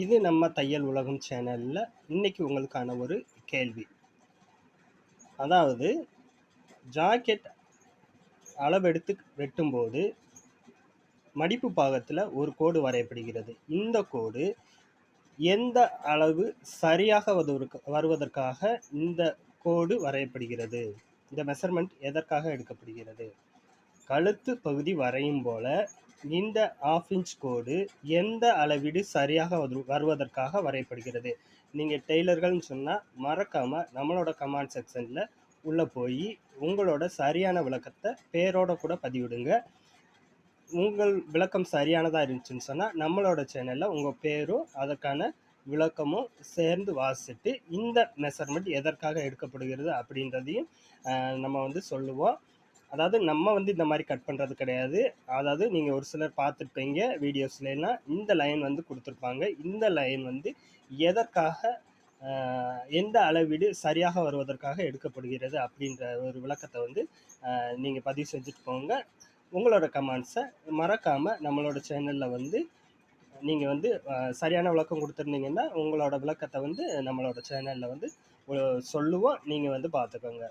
இது நம்ம தையல் உலகம் சேனலில் இன்றைக்கி உங்களுக்கான ஒரு கேள்வி. அதாவது ஜாக்கெட் அளவெடுத்து வெட்டும்போது மடிப்பு பாகத்தில் ஒரு கோடு வரையப்படுகிறது. இந்த கோடு எந்த அளவு சரியாக வருவதற்காக இந்த கோடு வரையப்படுகிறது? இந்த மெஷர்மெண்ட் எதற்காக எடுக்கப்படுகிறது? கழுத்து பகுதி வரையும் போல இந்த ஆஃப் இன்ச் கோடு எந்த அளவீடு சரியாக வருவதற்காக வரையப்படுகிறது? நீங்கள் டெய்லர்கள்னு சொன்னால் மறக்காமல் நம்மளோட கமாண்ட் செக்ஷனில் உள்ளே போய் உங்களோட சரியான விளக்கத்தை பேரோட கூட பதிவிடுங்க. உங்கள் விளக்கம் சரியானதாக இருந்துச்சுன்னு சொன்னால் நம்மளோட சேனலில் உங்கள் பேரும் அதற்கான விளக்கமும் சேர்ந்து வாசிட்டு இந்த மெஷர்மெண்ட் எதற்காக எடுக்கப்படுகிறது அப்படின்றதையும் நம்ம வந்து சொல்லுவோம். அதாவது நம்ம வந்து இந்த மாதிரி கட் பண்ணுறது கிடையாது. அதாவது நீங்கள் ஒரு சிலர் பார்த்துருப்பீங்க வீடியோஸ்லாம் இந்த லைன் வந்து கொடுத்துருப்பாங்க. இந்த லைன் வந்து எதற்காக எந்த அளவீடு சரியாக வருவதற்காக எடுக்கப்படுகிறது அப்படின்ற ஒரு விளக்கத்தை வந்து நீங்கள் பதிவு செஞ்சுட்டு போங்க. உங்களோட கமெண்ட்ஸை மறக்காமல் நம்மளோட சேனலில் வந்து நீங்கள் வந்து சரியான விளக்கம் கொடுத்துருந்தீங்கன்னா உங்களோட விளக்கத்தை வந்து நம்மளோட சேனலில் வந்து சொல்லுவோம். நீங்கள் வந்து பார்த்துக்கோங்க.